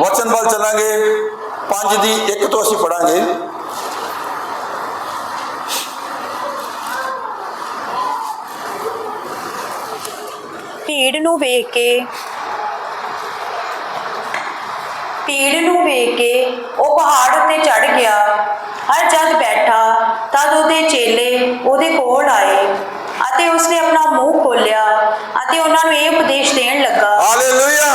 ਵਚਨ ਵੱਲ ਚੱਲਾਂਗੇ। ਪੰਜ ਦੀ ਇੱਕ ਤੋਂ ਅਸੀਂ ਪੜਾਂਗੇ। ਭੀੜ ਨੂੰ ਵੇਖ ਕੇ ਭੀੜ ਨੂੰ ਵੇਖ ਕੇ ਉਹ ਪਹਾੜ ਉੱਤੇ ਚੜ ਗਿਆ। ਹਰ ਜਦ ਬੈਠਾ ਤਦ ਉਹਦੇ ਚੇਲੇ ਉਹਦੇ ਕੋਲ ਆਏ ਅਤੇ ਉਸਨੇ ਆਪਣਾ ਮੂੰਹ ਖੋਲ੍ਹਿਆ ਅਤੇ ਉਹਨਾਂ ਨੂੰ ਇਹ ਉਪਦੇਸ਼ ਦੇਣ ਲੱਗਾ ਹਾਲੇਲੂਇਆ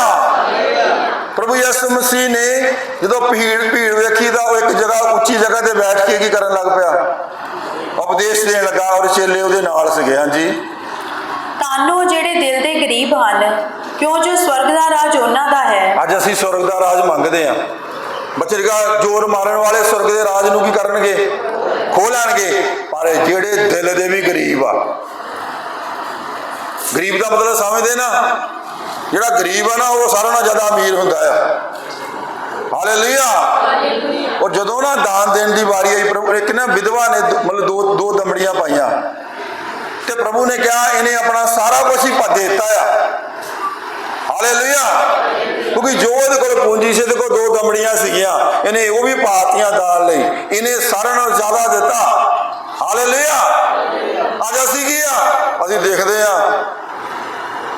ਯਿਸੂ ਮਸੀਹ ਨੇ ਜਦੋਂ ਭੀੜ ਭੀੜ ਵੇਖੀ ਤਾਂ ਉਹ ਇੱਕ ਜਗ੍ਹਾ ਉੱਚੀ ਜਗ੍ਹਾ ਤੇ ਬੈਠ ਕੇ ਕੀ ਕਰਨ ਲੱਗ ਪਿਆ? ਉਪਦੇਸ਼ ਦੇਣ ਲੱਗਾ ਔਰ ਚੇਲੇ ਉਹਦੇ ਨਾਲ ਸੀਗੇ ਹਾਂਜੀ। ਤਾਨੋ ਜਿਹੜੇ ਦਿਲ ਦੇ ਗਰੀਬ ਹਨ ਕਿਉਂ ਜੋ ਸਵਰਗ ਦਾ ਰਾਜ ਉਹਨਾਂ ਦਾ ਹੈ? ਅੱਜ ਅਸੀਂ ਸਵਰਗ ਦਾ ਰਾਜ ਮੰਗਦੇ ਆ ਬੱਚੇ ਜਿਹੜਾ ਜੋਰ ਮਾਰਨ ਵਾਲੇ ਸਵਰਗ ਦੇ ਰਾਜ ਨੂੰ ਕੀ ਕਰਨਗੇ? ਖੋਹ ਲੈਣਗੇ। ਪਰ ਜਿਹੜੇ ਦਿਲ ਦੇ ਵੀ ਗਰੀਬ ਆ। ਗਰੀਬ ਦਾ ਮਤਲਬ ਸਮਝਦੇ ਨਾ। ਜਿਹੜਾ ਗਰੀਬ ਆ ਨਾ, ਉਹ ਸਾਰਿਆਂ ਨਾਲੋਂ ਜ਼ਿਆਦਾ ਅਮੀਰ ਹੁੰਦਾ ਆ। ਹਾਲੇਲੂਇਆ। ਉਹ ਜਦੋਂ ਨਾ ਦਾਨ ਦੇਣ ਦੀ ਵਾਰੀ ਆਈ, ਪ੍ਰਭੂ ਇੱਕ ਨਾ ਵਿਧਵਾ ਨੇ ਦੋ- ਮਤਲਬ ਦੋ ਦੋ ਦਮੜੀਆਂ ਪਾਈਆਂ। ਤੇ ਪ੍ਰਭੂ ਨੇ ਕਿਹਾ, ਇਹਨੇ ਆਪਣਾ ਸਾਰਾ ਕੁਝ ਹੀ ਪਾ ਦੇ ਦਿੱਤਾ ਆ। ਹਾਲੇਲੂਇਆ। ਕਿਉਂਕਿ ਜੋ ਉਹਦੇ ਕੋਲ ਪੂੰਜੀ ਸੀ, ਉਹਦੇ ਕੋਲ ਦੋ ਦਮੜੀਆਂ ਸੀਗੀਆਂ। ਇਹਨੇ ਉਹ ਵੀ ਪਾਤੀਆਂ ਦਾਨ ਲਈ। ਇਹਨੇ ਸਾਰਿਆਂ ਨਾਲੋਂ ਜ਼ਿਆਦਾ ਦਿੱਤਾ। ਹਾਲੇਲੂਇਆ। ਅੱਜ ਅਸੀਂ ਕੀ ਆ? ਅਸੀਂ ਦੇਖਦੇ ਆ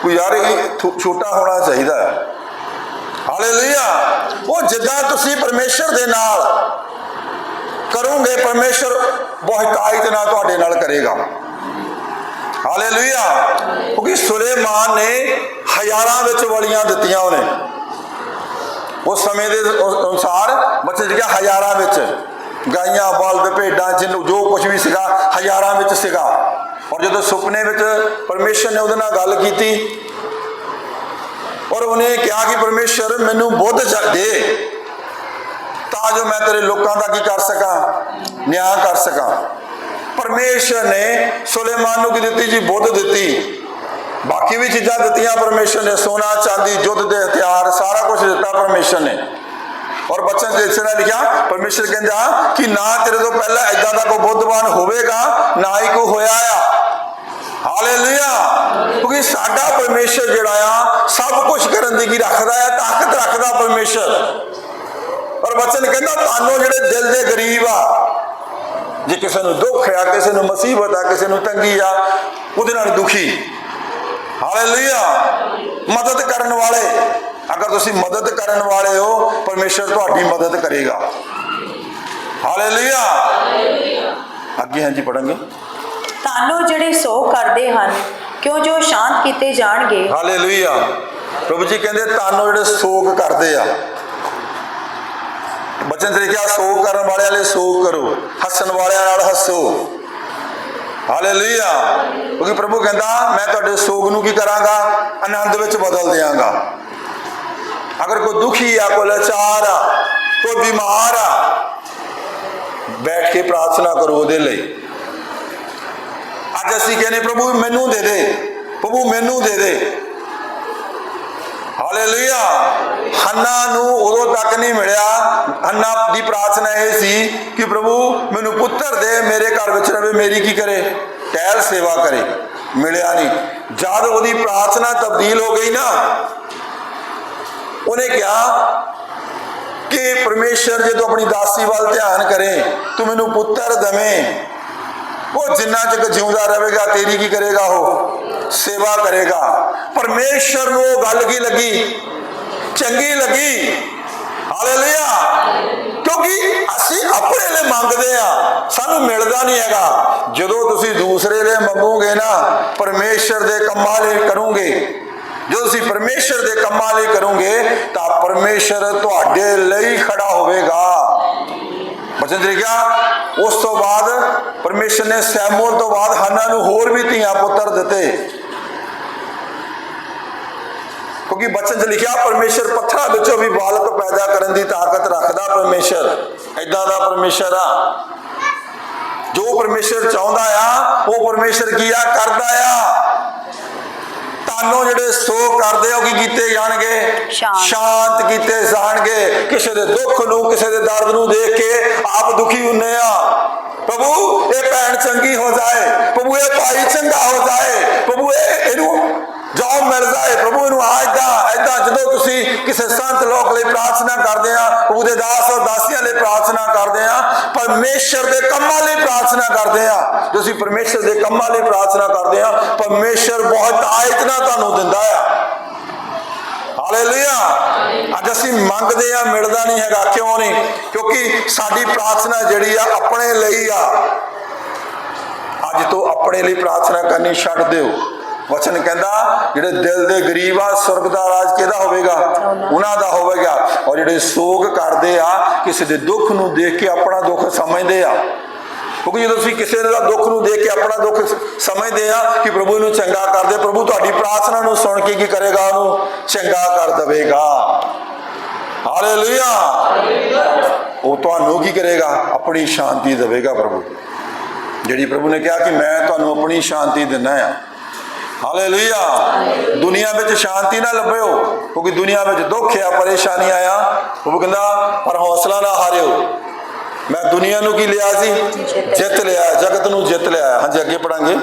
ਕੋਈ ਯਾਰ ਇਹ ਥੋ- ਛੋਟਾ ਹੋਣਾ ਚਾਹੀਦਾ ਹੈ। ਹਾਲੇਲੂਇਆ। ਉਹ ਜਿੱਦਾਂ ਤੁਸੀਂ ਪਰਮੇਸ਼ਰ ਦੇ ਨਾਲ ਕਰੋਗੇ ਪਰਮੇਸ਼ਰ ਬਹੁਤਾਇਤ ਨਾਲ ਤੁਹਾਡੇ ਨਾਲ ਕਰੇਗਾ। ਹਾਲੇਲੂਇਆ। ਕਿਉਂਕਿ ਸੁਲੇਮਾਨ ਨੇ ਹਜ਼ਾਰਾਂ ਵਿੱਚ ਵਲੀਆਂ ਦਿੱਤੀਆਂ ਉਹਨੇ। ਉਸ ਸਮੇਂ ਦੇ ਅਨੁ- ਅਨੁਸਾਰ ਬੱਚੇ ਜਿਹੜਾ ਹਜ਼ਾਰਾਂ ਵਿੱਚ ਗਾਈਆਂ ਬਲਦ ਭੇਡਾਂ ਜਿਹਨੂੰ ਜੋ ਕੁਝ ਵੀ ਸੀਗਾ ਹਜ਼ਾਰਾਂ ਵਿੱਚ ਸੀਗਾ। ਔਰ ਜਦੋਂ ਸੁਪਨੇ ਵਿੱਚ ਪਰਮੇਸ਼ਰ ਨੇ ਉਹਦੇ ਨਾਲ ਗੱਲ ਕੀਤੀ, ਔਰ ਉਹਨੇ ਕਿਹਾ ਕਿ ਪਰਮੇਸ਼ਰ, ਮੈਨੂੰ ਬੁੱਧ ਦੇ, ਤਾਂ ਜੋ ਮੈਂ ਤੇਰੇ ਲੋਕਾਂ ਦਾ ਕੀ ਕਰ ਸਕਾਂ? ਨਿਆਂ ਕਰ ਸਕਾਂ। ਪਰਮੇਸ਼ਰ ਨੇ ਸੁਲੇਮਾਨ ਨੂੰ ਕੀ ਦਿੱਤੀ ਜੀ? ਬੁੱਧ ਦਿੱਤੀ। ਬਾਕੀ ਵੀ ਚੀਜ਼ਾਂ ਦਿੱਤੀਆਂ ਪਰਮੇਸ਼ਰ ਨੇ, ਸੋਨਾ, ਚਾਂਦੀ, ਜੁੱਧ ਦੇ ਹਥਿਆਰ, ਸਾਰਾ ਕੁਝ ਦਿੱਤਾ ਪਰਮੇਸ਼ਰ ਨੇ। ਔਰ ਬੱਚਨ ਦੇ ਇਸ ਤਰ੍ਹਾਂ ਲਿਖਿਆ, ਪਰਮੇਸ਼ਰ ਕਹਿੰਦਾ ਕਿ ਨਾ ਤੇਰੇ ਤੋਂ ਪਹਿਲਾਂ ਐਦਾਂ ਦਾ ਕੋਈ ਬੁੱਧਵਾਨ ਹੋਵੇਗਾ, ਨਾ ਹੀ ਕੋਈ ਹੋਇਆ ਆ। ਹਾਲੇਲੂਇਆ ਕਿਉਂਕਿ ਸਾਡਾ ਪਰਮੇਸ਼ਰ ਜਿਹੜਾ ਆ, ਸਭ ਕੁਝ ਕਰਨ ਦੀ ਕੀ ਰੱਖਦਾ ਆ, ਤਾਕਤ ਰੱਖਦਾ ਪਰਮੇਸ਼ਰ। ਔਰ ਬੱਚਨ ਕਹਿੰਦਾ, ਤੁਹਾਨੂੰ ਜਿਹੜੇ ਦਿਲ ਦੇ ਗਰੀਬ ਆ, ਜੇ ਕਿਸੇ ਨੂੰ ਦੁੱਖ ਆ, ਕਿਸੇ ਨੂੰ ਮੁਸੀਬਤ ਆ, ਕਿਸੇ ਨੂੰ ਤੰਗੀ ਆ, ਉਹਦੇ ਨਾਲ ਦੁਖੀ। ਹਾਲੇਲੂਇਆ ਮਦਦ ਕਰਨ ਵਾਲੇ, ਅਗਰ ਤੁਸੀਂ ਮਦਦ ਕਰਨ ਵਾਲੇ ਹੋ, ਪਰਮੇਸ਼ਰ ਤੁਹਾਡੀ ਮਦਦ ਕਰੇਗਾ। ਹਾਲੇਲੂਇਆ ਅੱਗੇ ਹਾਂਜੀ ਪੜਾਂਗੇ ਤਾਨੋ ਜਿਹੜੇ ਸੋਗ ਕਰਦੇ ਹਨ, ਕਿਉਂ ਜੋ ਸ਼ਾਂਤ ਕੀਤੇ ਜਾਣਗੇ? ਹਾਲੇਲੂਇਆ ਪ੍ਰਭੂ ਜੀ ਕਹਿੰਦੇ, ਤੁਹਾਨੂੰ ਜਿਹੜੇ ਸੋਗ ਕਰਦੇ ਆ। ਬਚਨ ਤੇ ਲਿਖਿਆ, ਸੋਗ ਕਰਨ ਵਾਲਿਆਂ ਲਈ ਸੋਗ ਕਰੋ, ਹੱਸਣ ਵਾਲਿਆਂ ਨਾਲ ਹੱਸੋ। ਹਾਲੇਲੂਇਆ ਕਿਉਂਕਿ ਪ੍ਰਭੂ ਕਹਿੰਦਾ, ਮੈਂ ਤੁਹਾਡੇ ਸੋਗ ਨੂੰ ਕੀ ਕਰਾਂਗਾ? ਆਨੰਦ ਵਿੱਚ ਬਦਲ ਦਿਆਂਗਾ। ਅਗਰ ਕੋਈ ਦੁਖੀ ਆ, ਕੋਈ ਲਾਚਾਰ ਆ, ਕੋਈ ਬਿਮਾਰ ਆ, ਬੈਠ ਕੇ ਪ੍ਰਾਰਥਨਾ ਕਰੋ ਉਹਦੇ ਲਈ। ਅੱਜ ਅਸੀਂ ਕਹਿੰਦੇ, ਪ੍ਰਭੂ, ਮੈਨੂੰ ਦੇ ਦੇ। ਪ੍ਰਭੂ, ਮੈਨੂੰ ਦੇ ਦੇ। ਹਾਲੇਲੂਇਆ। ਹੰਨਾ ਨੂੰ ਉਦੋਂ ਤੱਕ ਨਹੀਂ ਮਿਲਿਆ। ਹੰਨਾ ਦੀ ਪ੍ਰਾਰਥਨਾ ਇਹ ਸੀ ਕਿ, ਪ੍ਰਭੂ, ਮੈਨੂੰ ਪੁੱਤਰ ਦੇ, ਮੇਰੇ ਘਰ ਵਿੱਚ ਰਵੇ, ਮੇਰੀ ਕੀ ਕਰੇ? ਟਹਿਲ ਸੇਵਾ ਕਰੇ। ਮਿਲਿਆ ਨਹੀਂ। ਜਦ ਉਹਦੀ ਪ੍ਰਾਰਥਨਾ ਤਬਦੀਲ ਹੋ ਗਈ ਨਾ, ਉਹਨੇ ਕਿਹਾ ਕਿ, ਪਰਮੇਸ਼ਰ ਜੇ ਤੂੰ ਆਪਣੀ ਦਾਸੀ ਵੱਲ ਧਿਆਨ ਕਰੇ, ਤੂੰ ਮੈਨੂੰ ਪੁੱਤਰ ਦਵੇਂ। ਉਹ ਜਿੰਨਾ ਚਿਰ ਜਿਉਂਦਾ ਰਹੇਗਾ, ਤੇਰੀ ਕੀ ਕਰੇਗਾ ਉਹ? ਸੇਵਾ ਕਰੇਗਾ। ਪਰਮੇਸ਼ਰ ਨੂੰ ਉਹ ਗੱਲ ਕੀ ਲੱਗੀ? ਚੰਗੀ ਲੱਗੀ? ਹਾਲੇਲੂਇਆ। ਕਿਉਂਕਿ ਅਸੀਂ ਆਪਣੇ ਲਈ ਮੰਗਦੇ ਆ। ਸਾਨੂੰ ਮਿਲਦਾ ਨਹੀਂ ਹੈਗਾ। ਜਦੋਂ ਤੁਸੀਂ ਦੂਸਰੇ ਲਈ ਮੰਗੋਗੇ ਨਾ, ਪਰਮੇਸ਼ਰ ਦੇ ਕੰਮਾਂ ਲਈ ਕਰੋਗੇ। ਜੋ ਤੁਸੀਂ ਪਰਮੇਸ਼ਰ ਦੇ ਕੰਮਾਂ ਲਈ ਕਰੋਗੇ, ਤਾਂ ਪਰਮੇਸ਼ਰ ਤੁਹਾਡੇ ਲਈ ਖੜਾ ਹੋਵੇਗਾ। ਬਚਨ ਦੇ ਉਸ ਤੋਂ ਬਾਅਦ ਪਰਮੇਸ਼ਰ ਨੇ ਸੈਮੂਅਲ ਤੋਂ ਬਾਅਦ ਹੰਨਾ ਨੂੰ ਹੋਰ ਵੀ ਧੀਆਂ ਪੁੱਤਰ ਦਿੱਤੇ। ਕਿਉਂਕਿ ਬਚਨ 'ਚ ਲਿਖਿਆ, ਪਰਮੇਸ਼ਰ ਪੱਥਰਾਂ ਵਿੱਚੋਂ ਵੀ ਬਾਲਕ ਪੈਦਾ ਕਰਨ ਦੀ ਤਾਕਤ ਰੱਖਦਾ ਪਰਮੇਸ਼ਰ। ਐਦਾਂ ਦਾ ਪਰਮੇਸ਼ਰ ਆ। ਜੋ ਪਰਮੇਸ਼ਰ ਚਾਹੁੰਦਾ ਆ, ਉਹ ਪਰਮੇਸ਼ਰ ਕੀ ਆ? ਕਰਦਾ ਆ। ਤਾਨੋ ਜਿਹੜੇ ਸੋ ਕਰਦੇ ਉਹ ਕੀ ਕੀਤੇ ਜਾਣਗੇ? ਸ਼ਾਂਤ। ਸ਼ਾਂਤ ਕੀਤੇ ਜਾਣਗੇ। ਕਿਸੇ ਦੇ ਦੁੱਖ ਨੂੰ ਕਿਸੇ ਦੇ ਦਰਦ ਨੂੰ ਦੇਖ ਕੇ ਆਪ ਦੁਖੀ ਹੁੰਨੇ ਆ। ਪ੍ਰਭੂ ਇਹ ਭੈਣ ਚੰਗੀ ਹੋ ਜਾਏ। ਪ੍ਰਭੂ ਇਹ ਭਾਈ ਚੰਗਾ ਹੋ ਜਾਏ। ਪ੍ਰਭੂ ਇਹ ਇਹਨੂੰ ਜੋ ਮਿਲਦਾ ਹੈ ਪ੍ਰਭੂ ਨੂੰ ਆਜਦਾ ਐਦਾਂ ਜਦੋਂ ਤੁਸੀਂ ਕਿਸੇ ਸੰਤ ਲੋਕ ਲਈ ਪ੍ਰਾਰਥਨਾ ਕਰਦੇ ਆ ਉਹਦੇ ਦਾਸ ਔਰ ਦਾਸੀਆਂ ਲਈ ਪ੍ਰਾਰਥਨਾ ਕਰਦੇ ਆ ਪਰਮੇਸ਼ਰ ਦੇ ਕੰਮਾਂ ਲਈ ਪ੍ਰਾਰਥਨਾ ਕਰਦੇ ਆ ਤੁਸੀਂ ਪਰਮੇਸ਼ਰ ਦੇ ਕੰਮਾਂ ਲਈ ਪ੍ਰਾਰਥਨਾ ਕਰਦੇ ਆ ਪਰਮੇਸ਼ਰ ਬਹੁਤ ਆਇਤਨਾ ਤੁਹਾਨੂੰ ਦਿੰਦਾ ਆ। ਹਾਲੇਲੂਇਆ ਅੱਜ ਅਸੀਂ ਮੰਗਦੇ ਆ ਮਿਲਦਾ ਨਹੀਂ ਹੈਗਾ, ਕਿਉਂ ਨਹੀਂ? ਕਿਉਂਕਿ ਸਾਡੀ ਪ੍ਰਾਰਥਨਾ ਜਿਹੜੀ ਆ, ਆਪਣੇ ਲਈ ਆ। ਅੱਜ ਤੋਂ ਆਪਣੇ ਲਈ ਪ੍ਰਾਰਥਨਾ ਕਰਨੀ ਛੱਡ ਦਿਓ। ਵਚਨ ਕਹਿੰਦਾ, ਜਿਹੜੇ ਦਿਲ ਦੇ ਗਰੀਬ ਆ, ਸਵਰਗ ਦਾ ਰਾਜ ਕਿਹਦਾ ਹੋਵੇਗਾ? ਉਹਨਾਂ ਦਾ ਹੋਵੇਗਾ। ਔਰ ਜਿਹੜੇ ਸੋਗ ਕਰਦੇ ਆ, ਕਿਸੇ ਦੇ ਦੁੱਖ ਨੂੰ ਦੇਖ ਕੇ ਆਪਣਾ ਦੁੱਖ ਸਮਝਦੇ ਆ। ਕਿਉਂਕਿ ਜਦੋਂ ਤੁਸੀਂ ਕਿਸੇ ਦਾ ਦੁੱਖ ਨੂੰ ਦੇਖ ਕੇ ਆਪਣਾ ਦੁੱਖ ਸਮਝਦੇ ਆ ਕਿ ਪ੍ਰਭੂ ਨੂੰ ਚੰਗਾ ਕਰਦੇ ਪ੍ਰਭੂ ਤੁਹਾਡੀ ਪ੍ਰਾਰਥਨਾ ਨੂੰ ਸੁਣ ਕੇ ਕੀ ਕਰੇਗਾ ਉਹਨੂੰ? ਚੰਗਾ ਕਰ ਦੇਵੇਗਾ। ਹਾਲੇਲੂਇਆ। ਉਹ ਤੁਹਾਨੂੰ ਕੀ ਕਰੇਗਾ? ਆਪਣੀ ਸ਼ਾਂਤੀ ਦੇਵੇਗਾ ਪ੍ਰਭੂ। ਜਿਹੜੀ ਪ੍ਰਭੂ ਨੇ ਕਿਹਾ ਕਿ ਮੈਂ ਤੁਹਾਨੂੰ ਆਪਣੀ ਸ਼ਾਂਤੀ ਦਿੰਦਾ ਆ। ਹਾਲੇਲੂਇਆ। ਦੁਨੀਆ ਵਿੱਚ ਸ਼ਾਂਤੀ ਨਾ ਲੱਭਿਓ ਕਿਉਂਕਿ ਦੁਨੀਆ ਵਿੱਚ ਦੁੱਖ ਆ ਪਰੇਸ਼ਾਨੀ ਆਇਆ ਉਹ ਕਹਿੰਦਾ ਪਰ ਹੌਸਲਾ ਨਾ ਹਾਰਿਓ। ਮੈਂ ਦੁਨੀਆ ਨੂੰ ਕੀ ਲਿਆ ਸੀ? ਜਿੱਤ ਲਿਆ ਜਗਤ ਨੂੰ ਜਿੱਤ ਲਿਆ। ਹਾਂਜੀ ਅੱਗੇ ਪੜਾਂਗੇ।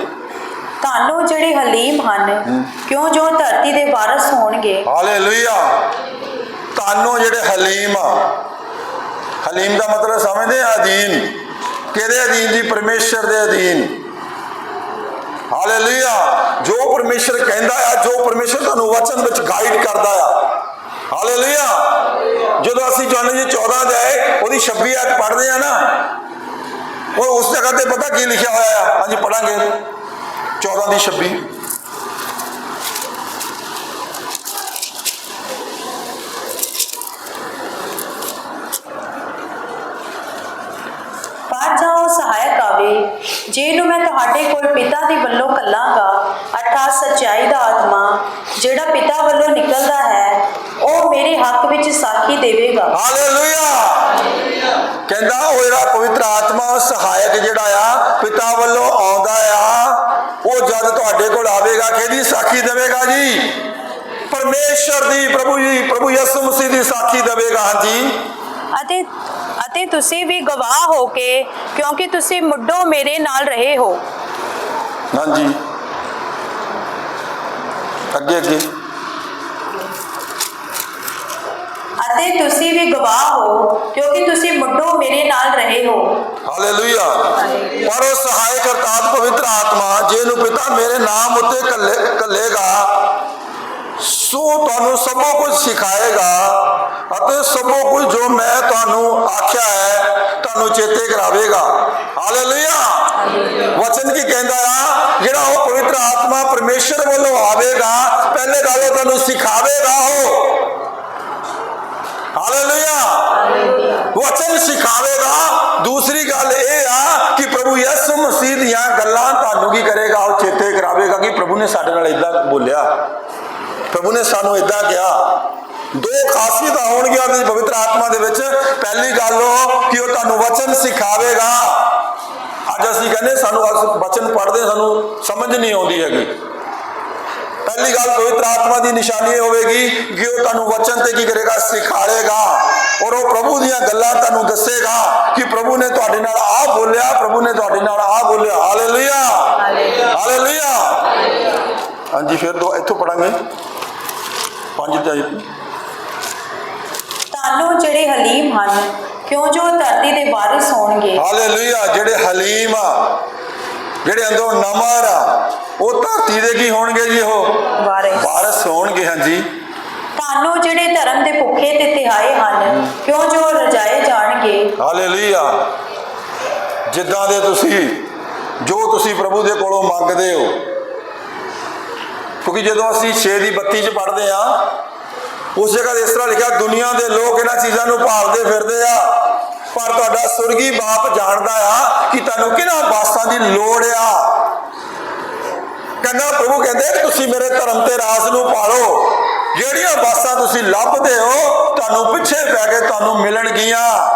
ਤੁਹਾਨੂੰ ਜਿਹੜੇ ਹਲੀਮ ਹਨ ਕਿਉਂ ਜੋ ਧਰਤੀ ਦੇ ਵਾਰਸ ਹੋਣਗੇ? ਹਾਲੇਲੂਇਆ। ਤੁਹਾਨੂੰ ਜਿਹੜੇ ਹਲੀਮ ਆ ਹਲੀਮ ਦਾ ਮਤਲਬ ਸਮਝਦੇ ਆ ਅਧੀਨ। ਕਿਹਦੇ ਅਧੀਨ ਜੀ? ਪਰਮੇਸ਼ਰ ਦੇ ਅਧੀਨ। ਹਾਲੇਲੂਇਆ ਜੋ ਪਰਮੇਸ਼ਰ ਕਹਿੰਦਾ ਆ, ਜੋ ਪਰਮੇਸ਼ਰ ਤੁਹਾਨੂੰ ਵਚਨ ਵਿੱਚ ਗਾਈਡ ਕਰਦਾ ਆ। ਹਾਲੇਲੂਇਆ ਜਦੋਂ ਅਸੀਂ ਜੋਨ ਜੀ 14 ਜਾਏ ਉਹਦੀ 26 ਐਤ ਪੜ੍ਹਦੇ ਆ ਨਾ, ਉਹ ਉਸ ਜਗ੍ਹਾ ਤੇ ਪਤਾ ਕੀ ਲਿਖਿਆ ਹੋਇਆ ਆ? ਹਾਂਜੀ ਪੜਾਂਗੇ 14 ਦੀ 26 ਪਰ ਜਾਓ ਸਹਾਇਕ ਆਵੇ ਜਿਹਨੂੰ ਮੈਂ ਤੁਹਾਡੇ ਕੋਲ ਪਿਤਾ ਦੇ ਵੱਲੋਂ ਕੱਲਾਂਗਾ ਅਰਥਾਤ ਸੱਚਾਈ ਦਾ ਆਤਮਾ ਜਿਹੜਾ ਪਿਤਾ ਵੱਲੋਂ ਨਿਕਲਦਾ ਹੈ ਉਹ ਮੇਰੇ ਹੱਕ ਵਿੱਚ ਸਾਖੀ ਦੇਵੇਗਾ। ਹਾਲੇਲੂਇਆ। ਕਹਿੰਦਾ ਉਹ ਜਿਹੜਾ ਪਵਿੱਤਰ ਆਤਮਾ ਸਹਾਇਕ ਜਿਹੜਾ ਆ ਪਿਤਾ ਵੱਲੋਂ ਆਉਂਦਾ ਆ ਉਹ ਜਦ ਤੁਹਾਡੇ ਕੋਲ ਆਵੇਗਾ ਕਿਹਦੀ ਸਾਖੀ ਦੇਵੇਗਾ ਜੀ? ਪਰਮੇਸ਼ਰ ਦੀ ਪ੍ਰਭੂ ਜੀ ਪ੍ਰਭੂ ਯਿਸੂ ਮਸੀਹ ਦੀ ਸਾਖੀ ਦੇਵੇਗਾ ਹਾਂਜੀ। ਅਤੇ ਅਤੇ ਤੁਸੀਂ ਵੀ ਗਵਾਹ ਹੋ ਕੇ ਕਿਉਂਕਿ ਤੁਸੀਂ ਮੁੱਢੋਂ ਮੇਰੇ ਨਾਲ ਰਹੇ ਹੋ। ਹਾਂਜੀ। ਅੱਗੇ ਅੱਗੇ। ਅਤੇ ਤੁਸੀਂ ਵੀ ਗਵਾਹ ਹੋ ਕਿਉਂਕਿ ਤੁਸੀਂ ਮੁੱਢੋਂ ਮੇਰੇ ਨਾਲ ਰਹੇ ਹੋ। ਹਾਲੇਲੂਇਆ। ਪਰ ਉਹ ਸਹਾਇਕ ਅਰਥਾਤ ਪਵਿੱਤਰ ਆਤਮਾ ਜਿਹਨੂੰ ਪਿਤਾ ਮੇਰੇ ਨਾਮ ਉੱਤੇ ਕੱਲੇ ਕੱਲੇਗਾ ਸੋ ਤੁਹਾਨੂੰ ਸਭੋ ਕੁਝ ਸਿਖਾਏਗਾ ਅਤੇ ਸਭੋ ਕੁਝ ਜੋ ਮੈਂ ਤੁਹਾਨੂੰ ਆਖਿਆ ਹੈ ਤੁਹਾਨੂੰ ਚੇਤੇ ਕਰਾਵੇਗਾ। ਹਾਲੇਲੂਇਆ ਵਚਨ ਕੀ ਕਹਿੰਦਾ ਆ? ਜਿਹੜਾ ਉਹ ਪਵਿੱਤਰ ਆਤਮਾ ਪਰਮੇਸ਼ਰ ਵੱਲੋਂ ਆਵੇਗਾ ਪਹਿਲੇ ਗੱਲ ਉਹ ਤੁਹਾਨੂੰ ਸਿਖਾਵੇਗਾ ਉਹ। ਹਾਲੇਲੂਇਆ ਵਚਨ ਸਿਖਾਵੇਗਾ। ਦੂਸਰੀ ਗੱਲ ਇਹ ਆ ਕਿ ਪ੍ਰਭੂ ਯਿਸੂ ਮਸੀਹ ਦੀਆਂ ਗੱਲਾਂ ਤੁਹਾਨੂੰ ਕੀ ਕਰੇਗਾ? ਉਹ ਚੇਤੇ ਕਰਾਵੇਗਾ ਕਿ ਪ੍ਰਭੂ ਨੇ ਸਾਡੇ ਨਾਲ ਇਦਾਂ ਬੋਲਿਆ। ਪ੍ਰਭੂ ਨੇ ਸਾਨੂੰ ਇਦਾਂ ਕਿਹਾ ਦੋ ਖਾਸੀਅਤਾਂ ਹੋਣਗੀਆਂ ਉਹਦੀ ਪਵਿੱਤਰ ਆਤਮਾ ਦੇ ਵਿੱਚ। ਪਹਿਲੀ ਗੱਲ ਉਹ ਕਿ ਉਹ ਤੁਹਾਨੂੰ ਵਚਨ ਸਿਖਾਵੇਗਾ। ਅੱਜ ਅਸੀਂ ਕਹਿੰਦੇ ਸਾਨੂੰ ਵਚਨ ਪੜ੍ਹਦੇ ਸਾਨੂੰ ਸਮਝ ਨਹੀਂ ਆਉਂਦੀ ਹੈਗੀ। ਪਹਿਲੀ ਗੱਲ ਪਵਿੱਤਰ ਆਤਮਾ ਦੀ ਨਿਸ਼ਾਨੀ ਹੋਵੇਗੀ ਕਿ ਉਹ ਤੁਹਾਨੂੰ ਵਚਨ ਤੇ ਕੀ ਕਰੇਗਾ ਸਿਖਾੜੇਗਾ ਔਰ ਉਹ ਪ੍ਰਭੂ ਦੀਆਂ ਗੱਲਾਂ ਤੁਹਾਨੂੰ ਦੱਸੇਗਾ ਕਿ ਪ੍ਰਭੂ ਨੇ ਤੁਹਾਡੇ ਨਾਲ ਆਹ ਬੋਲਿਆ ਪ੍ਰਭੂ ਨੇ ਤੁਹਾਡੇ ਨਾਲ ਆਹ ਬੋਲਿਆ। ਹਾਲੇਲੂਇਆ ਹਾਲੇਲੂਇਆ ਹਾਂਜੀ ਫਿਰ ਦੋ ਇੱਥੋਂ ਪੜਾਂਗੇ ਪੰਜ ਤੇ ਤੁਹਾਨੂੰ ਜਿਹੜੇ ਹਲੀਮ ਹਨ ਕਿਉਂ ਜੋ ਧਰਤੀ ਦੇ ਵਾਰਿਸ ਹੋਣਗੇ? ਹਾਲੇਲੂਇਆ ਜਿਹੜੇ ਹਲੀਮ ਆ ਜਿਹੜੇ ਅੰਦਰੋਂ ਨਮਰ ਆ ਉਹ ਧਰਤੀ ਦੇ ਕੀ ਹੋਣਗੇ ਜੀ ਉਹ? ਵਾਰਿਸ। ਵਾਰਸ ਹੋਣਗੇ ਹਾਂਜੀ। ਤੁਹਾਨੂੰ ਜਿਹੜੇ ਧਰਮ ਦੇ ਭੁੱਖੇ ਤੇ ਤਿਹਾਏ ਹਨ ਕਿਉਂ ਜੋ ਰਜਾਏ ਜਾਣਗੇ? ਹਾਲੇਲੂਇਆ। ਜਿੱਦਾਂ ਦੇ ਤੁਸੀਂ ਜੋ ਤੁਸੀਂ ਪ੍ਰਭੂ ਦੇ ਕੋਲੋਂ ਮੰਗਦੇ ਹੋ ਕਿਉਂਕਿ ਜਦੋਂ ਅਸੀਂ 6 ਦੀ 32 ਚ ਪੜ੍ਹਦੇ ਆ ਉਸ ਜਗ੍ਹਾ ਤੇ ਇਸ ਤਰ੍ਹਾਂ ਲਿਖਿਆ, ਦੁਨੀਆ ਦੇ ਲੋਕ ਇਹਨਾਂ ਚੀਜ਼ਾਂ ਨੂੰ ਭਾਲਦੇ ਫਿਰਦੇ ਆ। ਪਰ ਤੁਹਾਡਾ ਸੁਰਗੀ ਬਾਪ ਜਾਣਦਾ ਆ ਕਿ ਤੁਹਾਨੂੰ ਕਿਹਨਾਂ ਬਾਸਾਂ ਦੀ ਲੋੜ ਆ। ਕਹਿੰਦਾ, ਪ੍ਰਭੂ ਕਹਿੰਦੇ, ਤੁਸੀਂ ਮੇਰੇ ਧਰਮ ਤੇ ਰਾਜ ਨੂੰ ਪਾਲੋ। ਜਿਹੜੀਆਂ ਬਾਸਾਂ ਤੁਸੀਂ ਲੱਭਦੇ ਹੋ, ਤੁਹਾਨੂੰ ਪਿੱਛੇ ਪੈ ਕੇ ਤੁਹਾਨੂੰ ਮਿਲਣਗੀਆਂ।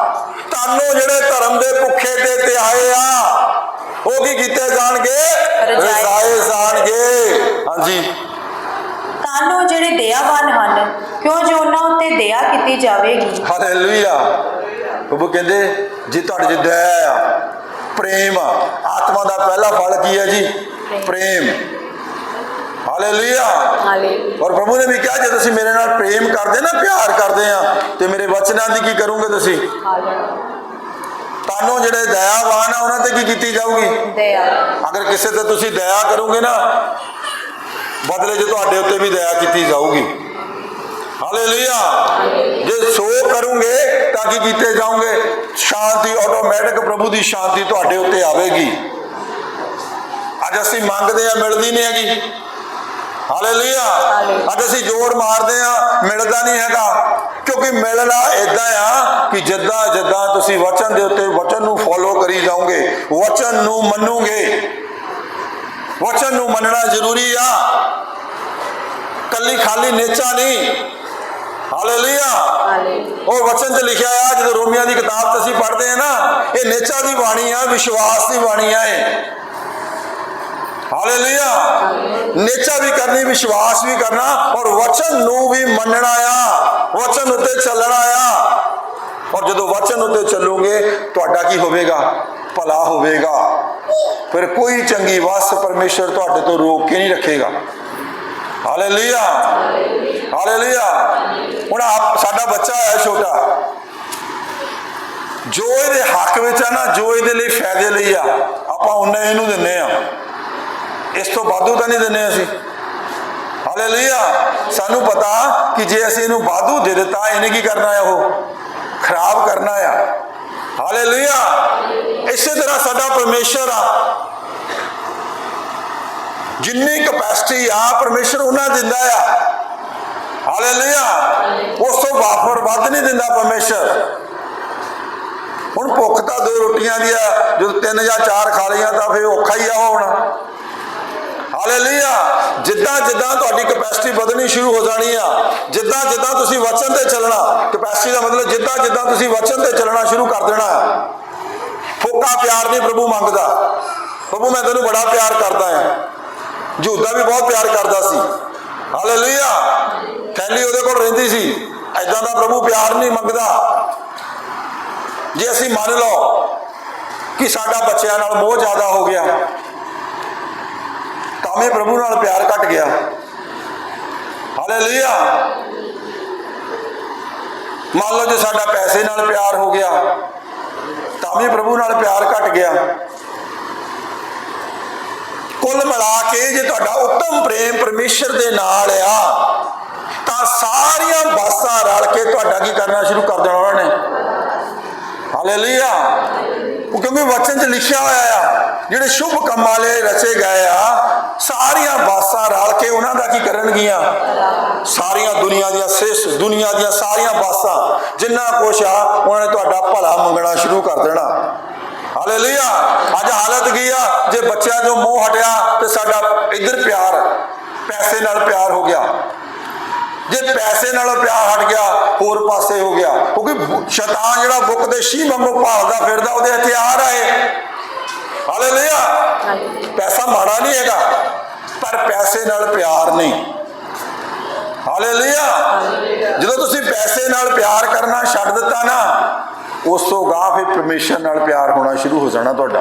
ਤੁਹਾਨੂੰ ਜਿਹੜੇ ਧਰਮ ਦੇ ਭੁੱਖੇ ਤੇ ਆਏ ਆ ਉਹ ਕੀ ਕੀਤੇ ਜਾਣਗੇ ਰਜਾਏ। ਜਾਣਗੇ ਹਾਂਜੀ। ਤੁਹਾਨੂੰ ਜਿਹੜੇ ਦਇਆਵਾਨ ਹਨ ਕਿਉਂ ਜੋ ਉਹਨਾਂ ਉੱਤੇ ਦਇਆ ਕੀਤੀ ਜਾਵੇਗੀ? ਹਾਲੇਲੂਇਆ। ਪ੍ਰਭੂ ਕਹਿੰਦੇ ਜੇ ਤੁਹਾਡੇ ਚ ਦਇਆ ਆ। ਪ੍ਰੇਮ ਆ। ਆਤਮਾ ਦਾ ਪਹਿਲਾ ਫਲ ਕੀ ਹੈ ਜੀ? ਪ੍ਰੇਮ। ਹਾਲੇਲੂਇਆ। ਹਾਲੇਲੂਇਆ। ਔਰ ਪ੍ਰਭੂ ਨੇ ਵੀ ਕਿਹਾ ਜੇ ਤੁਸੀਂ ਮੇਰੇ ਨਾਲ ਪ੍ਰੇਮ ਕਰਦੇ ਨਾ ਪਿਆਰ ਕਰਦੇ ਆ ਤੇ ਮੇਰੇ ਵਚਨਾਂ ਦੀ ਕੀ ਕਰੋਗੇ ਤੁਸੀਂ? ਤੁਹਾਨੂੰ ਜਿਹੜੇ ਦਇਆਵਾਨ ਆ ਉਹਨਾਂ ਤੇ ਕੀ ਕੀਤੀ ਜਾਊਗੀ। ਦਇਆ। ਅਗਰ ਕਿਸੇ ਤੇ ਤੁਸੀਂ ਦਇਆ ਕਰੋਗੇ ਨਾ ਬਦਲੇ 'ਚ ਤੁਹਾਡੇ ਉੱਤੇ ਵੀ ਦਇਆ ਕੀਤੀ ਜਾਊਗੀ। ਹਾਲੇਲੂਇਆ ਜੇ ਸੋ ਕਰੋਗੇ ਤਾਂ ਕੀ ਕੀਤੇ ਜਾਓਗੇ? ਸ਼ਾਂਤੀ ਆਟੋਮੈਟਿਕ ਪ੍ਰਭੂ ਦੀ ਸ਼ਾਂਤੀ ਤੁਹਾਡੇ ਉੱਤੇ ਆਵੇਗੀ। ਅੱਜ ਅਸੀਂ ਮੰਗਦੇ ਆ ਮਿਲਦੀ ਨਹੀਂ ਹੈਗੀ। ਹਾਲੇਲੂਇਆ। ਅੱਜ ਅਸੀਂ ਜੋਰ ਮਾਰਦੇ ਆ ਮਿਲਦਾ ਨਹੀਂ ਹੈਗਾ। ਕਿਉਂਕਿ ਮਿਲਣਾ ਇਦਾਂ ਆ ਕਿ ਜਿੱਦਾਂ ਜਿੱਦਾਂ ਤੁਸੀਂ ਵਚਨ ਦੇ ਉੱਤੇ ਵਚਨ ਨੂੰ ਫੋਲੋ ਕਰੀ ਜਾਓਗੇ ਵਚਨ ਨੂੰ ਮੰਨੋਗੇ। ਵਚਨ ਨੂੰ ਮੰਨਣਾ ਜ਼ਰੂਰੀ ਆ। ਕੱਲੀ ਖਾਲੀ ਨੇਚਾ ਨਹੀਂ। ਹਾਲੇਲੂਇਆ। ਉਹ ਵਚਨ 'ਚ ਲਿਖਿਆ ਆ ਜਦੋਂ ਰੋਮੀਆਂ ਦੀ ਕਿਤਾਬ 'ਚ ਅਸੀਂ ਪੜ੍ਹਦੇ ਆ ਨਾ ਇਹ ਨੇਚਾ ਦੀ ਬਾਣੀ ਆ ਵਿਸ਼ਵਾਸ ਦੀ ਬਾਣੀ ਆ ਇਹ। ਹਾਲੇਲੂਇਆ। ਨੇਚਾ ਵੀ ਕਰਨੀ, ਵਿਸ਼ਵਾਸ ਵੀ ਕਰਨਾ ਔਰ ਵਚਨ ਨੂੰ ਵੀ ਮੰਨਣਾ ਆ। ਵਚਨ ਉੱਤੇ ਚੱਲਣਾ ਆ। ਔਰ ਜਦੋਂ ਵਚਨ ਉੱਤੇ ਚੱਲੋਗੇ, ਤੁਹਾਡਾ ਕੀ ਹੋਵੇਗਾ? ਭਲਾ ਹੋਵੇਗਾ। ਫਿਰ ਕੋਈ ਚੰਗੀ ਵਸ ਪਰਮੇਸ਼ਰ ਤੁਹਾਡੇ ਤੋਂ ਰੋਕ ਕੇ ਨਹੀਂ ਰੱਖੇਗਾ। ਹਾਲੇਲੂਇਆ। ਹਾਲੇਲੂਇਆ। ਹੁਣ ਆਪ, ਸਾਡਾ ਬੱਚਾ ਹੈ ਛੋਟਾ। ਜੋ ਇਹਦੇ ਹੱਕ ਵਿੱਚ ਆ ਨਾ, ਜੋ ਇਹਦੇ ਲਈ ਫਾਇਦੇ ਲਈ ਆ, ਆਪਾਂ ਉਹਨੇ ਇਹਨੂੰ ਦਿੰਨੇ ਆ। ਇਸ ਤੋਂ ਵਾਧੂ ਤਾਂ ਨਹੀਂ ਦਿੰਨੇ ਅਸੀਂ। ਹਾਲੇਲੂਇਆ। ਸਾਨੂੰ ਪਤਾ ਕਿ ਜੇ ਅਸੀਂ ਇਹਨੂੰ ਵਾਧੂ ਦੇ ਦਿੱਤਾ, ਇਹਨੇ ਕੀ ਕਰਨਾ ਹੈ ਉਹ? ਖਰਾਬ ਕਰਨਾ ਆ। ਹਾਲੇਲੂਇਆ। ਇਸੇ ਤਰ੍ਹਾਂ ਸਾਡਾ ਪਰਮੇਸ਼ਰ ਆ। ਜਿੰਨੀ ਕਪੈਸਿਟੀ ਆ, ਪਰਮੇਸ਼ਰ ਉਹਨਾਂ ਦਿੰਦਾ ਆ। ਹਾਲੇਲੂਇਆ। ਉਸ ਤੋਂ ਵਾਫਰ ਵੱਧ ਨਹੀਂ ਦਿੰਦਾ ਪਰਮੇਸ਼ਰ। ਹੁਣ ਭੁੱਖ ਤਾਂ ਦੋ ਰੋਟੀਆਂ ਦੀ ਆ, ਜਦੋਂ ਤਿੰਨ ਜਾਂ ਚਾਰ ਖਾ ਲਈਆਂ ਤਾਂ ਫੇਰ ਔਖਾ ਹੀ ਆ ਹੋਣਾ। ਹਾਲੇਲੂਇਆ ਜਿੱਦਾਂ ਜਿੱਦਾਂ ਤੁਹਾਡੀ ਕਪੈਸਿਟੀ ਵਧਣੀ ਸ਼ੁਰੂ ਹੋ ਜਾਣੀ ਆ, ਜਿੱਦਾਂ ਜਿੱਦਾਂ ਤੁਸੀਂ ਵਚਨ ਤੇ ਚੱਲਣਾ ਕਪੈਸਿਟੀ ਦਾ ਮਤਲਬ ਜਿੱਦਾਂ ਜਿੱਦਾਂ ਤੁਸੀਂ ਵਚਨ ਤੇ ਚੱਲਣਾ ਸ਼ੁਰੂ ਕਰ ਦੇਣਾ। ਫੋਕਾ ਪਿਆਰ ਨਹੀਂ ਪ੍ਰਭੂ ਮੰਗਦਾ। ਪ੍ਰਭੂ, ਮੈਂ ਤੈਨੂੰ ਬੜਾ ਪਿਆਰ ਕਰਦਾ ਆ ਯਹੂਦਾ ਵੀ ਬਹੁਤ ਪਿਆਰ ਕਰਦਾ ਸੀ। ਹਾਲੇਲੂਇਆ ਥੈਲੀ ਉਹਦੇ ਕੋਲ ਰਹਿੰਦੀ ਸੀ। ਐਦਾਂ ਦਾ ਪ੍ਰਭੂ ਪਿਆਰ ਨਹੀਂ ਮੰਗਦਾ। ਜੇ ਅਸੀਂ ਮੰਨ ਲਓ ਕਿ ਸਾਡਾ ਬੱਚਿਆਂ ਨਾਲ ਮੋਹ ਜ਼ਿਆਦਾ ਹੋ ਗਿਆ ਤਾਂ ਪ੍ਰਭੂ ਨਾਲ ਪਿਆਰ ਘਟ ਗਿਆ। ਹਾਲੇਲੂਇਆ। ਮੰਨ ਲਓ ਜੇ ਸਾਡਾ ਪੈਸੇ ਨਾਲ ਪਿਆਰ ਹੋ ਗਿਆ, ਤਾਂ ਵੀ ਪ੍ਰਭੂ ਨਾਲ ਪਿਆਰ ਘਟ ਗਿਆ। ਕੁੱਲ ਮਿਲਾ ਕੇ ਜੇ ਤੁਹਾਡਾ ਉੱਤਮ ਪ੍ਰੇਮ ਪਰਮੇਸ਼ਰ ਦੇ ਨਾਲ ਆ, ਤਾਂ ਸਾਰੀਆਂ ਬਾਸਾਂ ਰਲ ਕੇ ਤੁਹਾਡਾ ਕੀ ਕਰਨਾ ਸ਼ੁਰੂ ਕਰ ਦੇਣਾ ਉਹਨਾਂ ਨੇ। ਹਾਲੇਲੂਇਆ। ਉਹ ਕਿਉਂਕਿ ਵਚਨ 'ਚ ਲਿਖਿਆ ਹੋਇਆ ਆ, ਜਿਹੜੇ ਸ਼ੁਭ ਕੰਮਾਂ ਲਈ ਰਚੇ ਗਏ ਆ, ਸਾਰੀਆਂ ਬਾਸਾਂ ਰਲ ਕੇ ਉਹਨਾਂ ਦਾ ਕੀ ਕਰਨਗੀਆਂ? ਸਾਰੀਆਂ ਦੁਨੀਆ ਦੀਆਂ ਸ੍ਰੇਸ਼ਟ ਦੁਨੀਆ ਦੀਆਂ ਸਾਰੀਆਂ ਬਾਸਾਂ, ਜਿੰਨਾ ਕੁਛ ਆ, ਉਹਨਾਂ ਨੇ ਤੁਹਾਡਾ ਭਲਾ ਮੰਗਣਾ ਸ਼ੁਰੂ ਕਰ ਦੇਣਾ। ਹਾਲੇਲੂਇਆ ਅੱਜ ਹਾਲਤ ਕੀ ਆ? ਜੇ ਬੱਚਿਆਂ ਚੋਂ ਮੋਹ ਹਟਿਆ ਤੇ ਸਾਡਾ ਇੱਧਰ ਪਿਆਰ, ਪੈਸੇ ਨਾਲ ਪਿਆਰ ਹੋ ਗਿਆ। ਜੇ ਪੈਸੇ ਨਾਲ ਪਿਆਰ ਹਟ ਗਿਆ ਹੋਰ ਪਾਸੇ ਹੋ ਗਿਆ। ਕਿਉਂਕਿ ਸ਼ੈਤਾਨ ਜਿਹੜਾ ਬੁੱਕ ਦੇ ਸ਼ੀ ਵਾਂਗੂ ਭਾਲਦਾ ਫਿਰਦਾ ਉਹਦੇ ਹਥਿਆਰ ਆਏ ਹਾਲੇਲੂਇਆ। ਪੈਸਾ ਮਾੜਾ ਨਹੀਂ ਹੈਗਾ ਪਰ ਪੈਸੇ ਨਾਲ ਪਿਆਰ ਨਹੀਂ। ਹਾਲੇਲੂਇਆ। ਜਦੋਂ ਤੁਸੀਂ ਪੈਸੇ ਨਾਲ ਪਿਆਰ ਕਰਨਾ ਛੱਡ ਦਿੱਤਾ ਨਾ ਉਸ ਤੋਂ ਗਾਂ ਫਿਰ ਪਰਮੇਸ਼ਰ ਨਾਲ ਪਿਆਰ ਹੋਣਾ ਸ਼ੁਰੂ ਹੋ ਜਾਣਾ ਤੁਹਾਡਾ।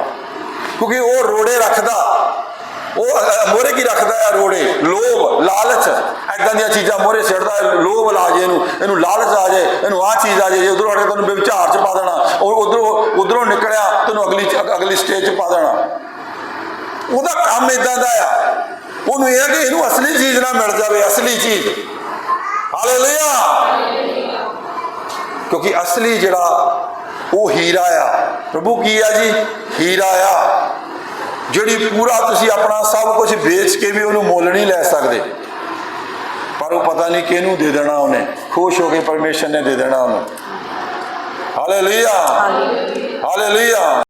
ਕਿਉਂਕਿ ਉਹ ਰੋੜੇ ਰੱਖਦਾ। ਉਹ ਮੋਰੇ ਕੀ ਰੱਖਦਾ ਹੈ ਰੋੜੇ? ਲੋਭ, ਲਾਲਚ। ਐਦਾਂ ਦੀਆਂ ਚੀਜ਼ਾਂ ਮੋਰੇ ਸਿੱਟਦਾ ਲੋਭ ਲਾ ਜੇ ਇਹਨੂੰ ਇਹਨੂੰ ਲਾਲਚ ਆ ਜੇ, ਇਹਨੂੰ ਆਹ ਚੀਜ਼ ਆ ਜੇ ਉਧਰੋਂ ਹਟ ਕੇ ਵਿਚਾਰ ਚ ਪਾ ਦੇਣਾ, ਉਹ ਉਧਰੋਂ ਉਧਰੋਂ ਨਿਕਲਿਆ, ਤੈਨੂੰ ਅਗਲੀ ਅਗਲੀ ਸਟੇਜ 'ਚ ਪਾ ਦੇਣਾ। ਉਹਦਾ ਕੰਮ ਇਦਾਂ ਦਾ ਆ। ਉਹਨੂੰ ਇਹ ਹੈ ਕਿ ਇਹਨੂੰ ਅਸਲੀ ਚੀਜ਼ ਨਾ ਮਿਲ ਜਾਵੇ, ਅਸਲੀ ਚੀਜ਼। ਹਾਲੇਲੂਇਆ। ਕਿਉਂਕਿ ਅਸਲੀ ਜਿਹੜਾ ਉਹ ਹੀਰਾ ਆ। ਪ੍ਰਭੂ ਕੀ ਆ ਜੀ? ਹੀਰਾ ਆ। ਜਿਹੜੀ ਪੂਰਾ ਤੁਸੀਂ ਆਪਣਾ ਸਭ ਕੁਝ ਵੇਚ ਕੇ ਵੀ ਉਹਨੂੰ ਮੁੱਲ ਨਹੀਂ ਲੈ ਸਕਦੇ। ਪਰ ਉਹ ਪਤਾ ਨਹੀਂ ਕਿਹਨੂੰ ਦੇ ਦੇਣਾ ਉਹਨੇ। ਖੁਸ਼ ਹੋ ਕੇ ਪਰਮੇਸ਼ਰ ਨੇ ਦੇ ਦੇਣਾ ਉਹਨੂੰ। Hallelujah hallelujah